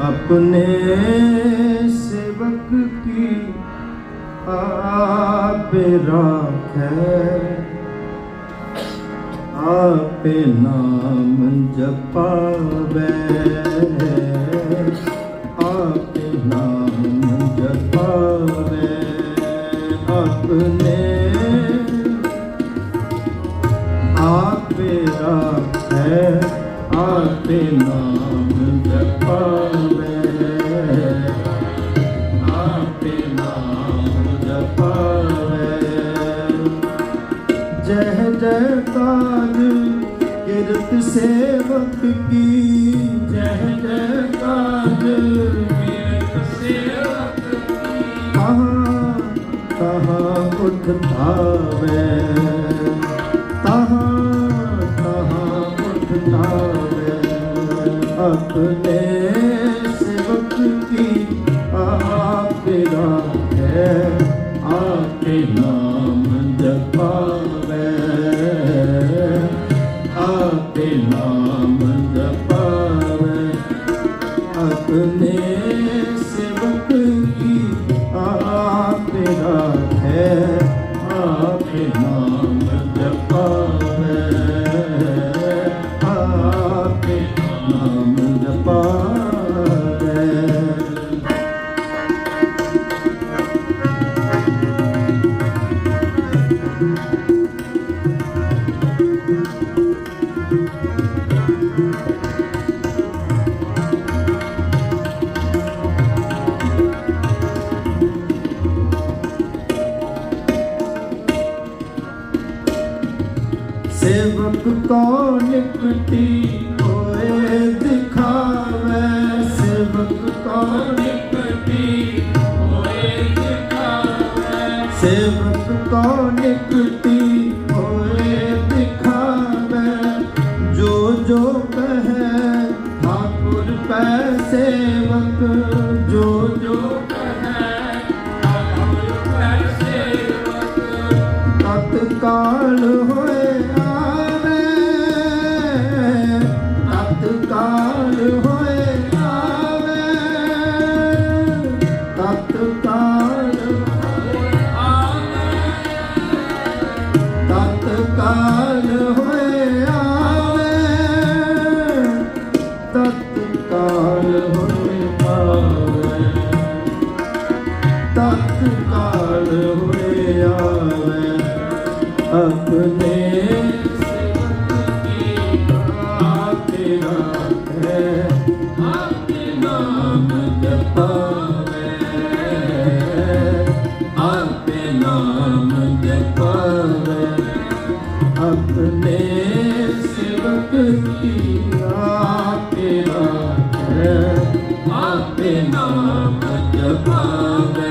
अपने सेवक की आप राखै आपे नाम जपावे आपे नाम जपावे अपने आपे राखै आपे नाम ਜੈਕਾਰ ਕਿਰਤ ਸੇਵਕ ਕੀ ਸੇਵਕ ਕੀ ਕਹਾ ਉਠ ਭਾਵੇ ਤਹਾ ਤਹਾ ਪਿਲਾ ਮੰਗ ਪਾਵੇ। ਆਪਣੇ ਸੇਵਕ ਕੀ ਆਪੇ ਰਾਖੇ। ਜਗ ਕੋ ਨਿਕਟੀ ਹੋਏ ਦਿਖਾਵੇ ਸੇਵਕ ਸੇਵਕ ਕੋ ਨਿਕਟੀ ਹੋਏ ਜੋ ਜੋ ਕਹੇ, ਠਾਕੁਰ ਜੋ ਜੋ ਕਹੇ, ਠਾਕੁਰ ਕਾਲ ਤੇਰਾ ਹੈ ਹੱਥ ਨਾਮ ਜਪਾਵੇ ਹੱਥ ਨਾਮ ਜਪਾਵੇ ਆਪਣੇ ਸੇਵਕ ਕੀ ਨਾਮ ਜਪਾਵੇ।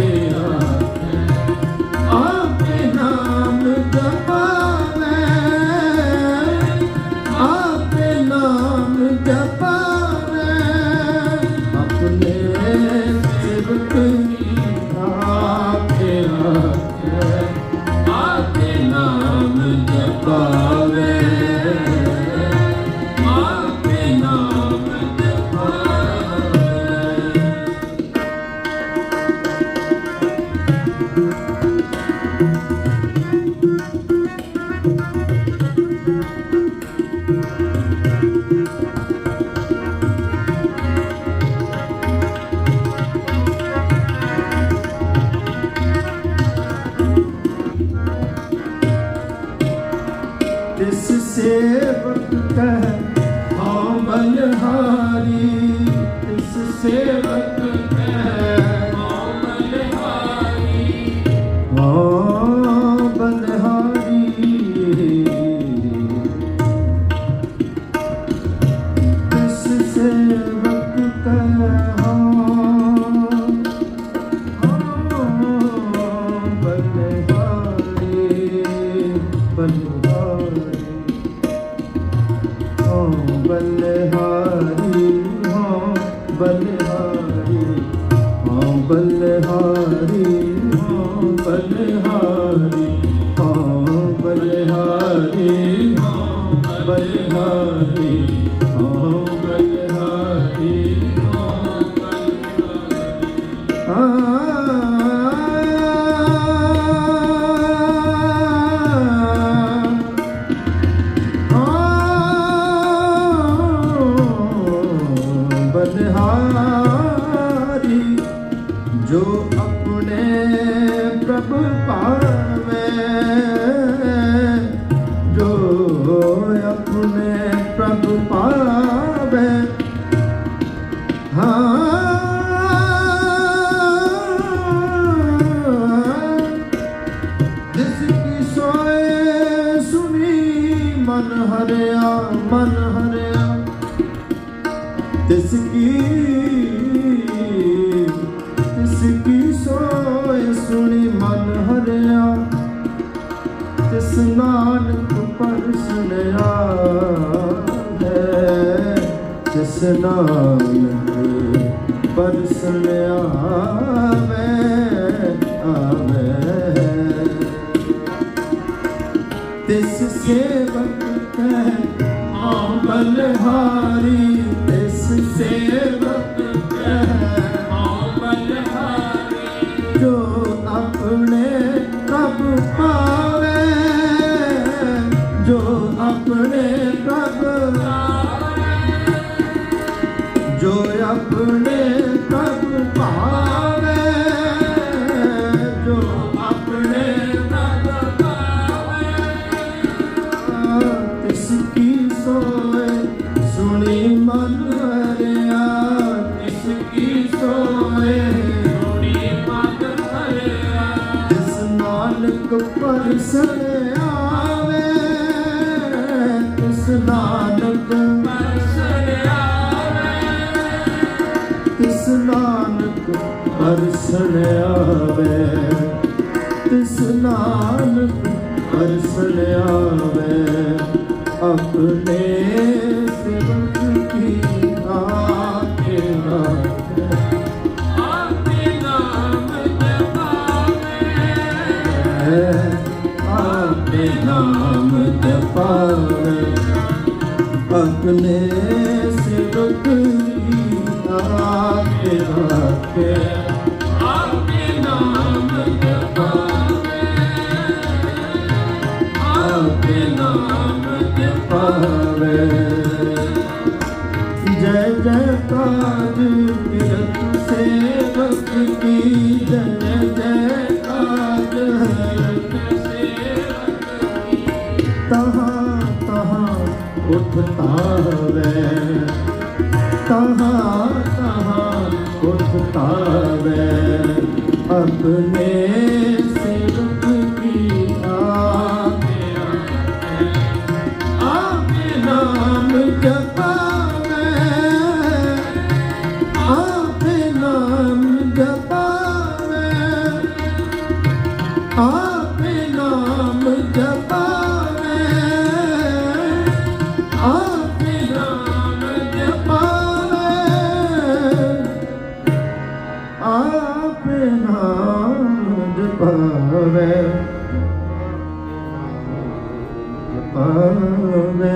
ਸੇਵਕ ਹੈ ਹਾਂ ਬਨਹਾਰੀ ਇਸ ਸੇਵਕ ਬਨਹਾਰੀ ਜੋ ਆਪਣੇ ਪ੍ਰਭ ਪਾ ਮਨ ਹਰਿਆ ਮਨ ਹਰਿਆ। ਤਿਸ ਕੀ ਤਿਸ ਕੀ ਸੋਏ ਸੁਣੀ ਮਨ ਹਰਿਆ। ਤਿਸ ਨਾਨਕ ਪਰਸਨਿਆ ਹੈ ਤਿਸ ਨਾਨਕ ਪਰਸਨਿਆ ਆਉ ਬਲਹਾਰੀ ਤਿਸ ਸੇਵਕ ਕਹਿ ਆਉ ਬਲਹਾਰੀ ਜੋ ਆਪਣੇ ਪ੍ਰਭ ਪਾਵੇ ਜੋ ਆਪਣੇ ਪ੍ਰਭ ਜੋ ਨਾਨਕ ਪਰਸਨ ਆਵੇ ਤਿਸ ਨਾਨਕ ਪਰਸਨ ਆਵੇ ਤਿਸ ਨਾਨਕ ਪਰਸਨ ਆਵੇ ਤਿਸ ਨਾਨਕ ਪਰਸਨ ਆਵੇ ਆਪਣੇ ਨਾਮ ਜਪਾਵੇ। ਆਪਣੇ ਸੇਵਕ ਕੀ ਆਖੇ ਆਪੇ ਨਾਮ ਜਪਾਵੇ ਆਪੇ ਨਾਮ ਜਪਾਵੇ। ਤਾਵੇ ਆਪਣੇ ਜਪਾਵੇ ਜਪਾਵੇ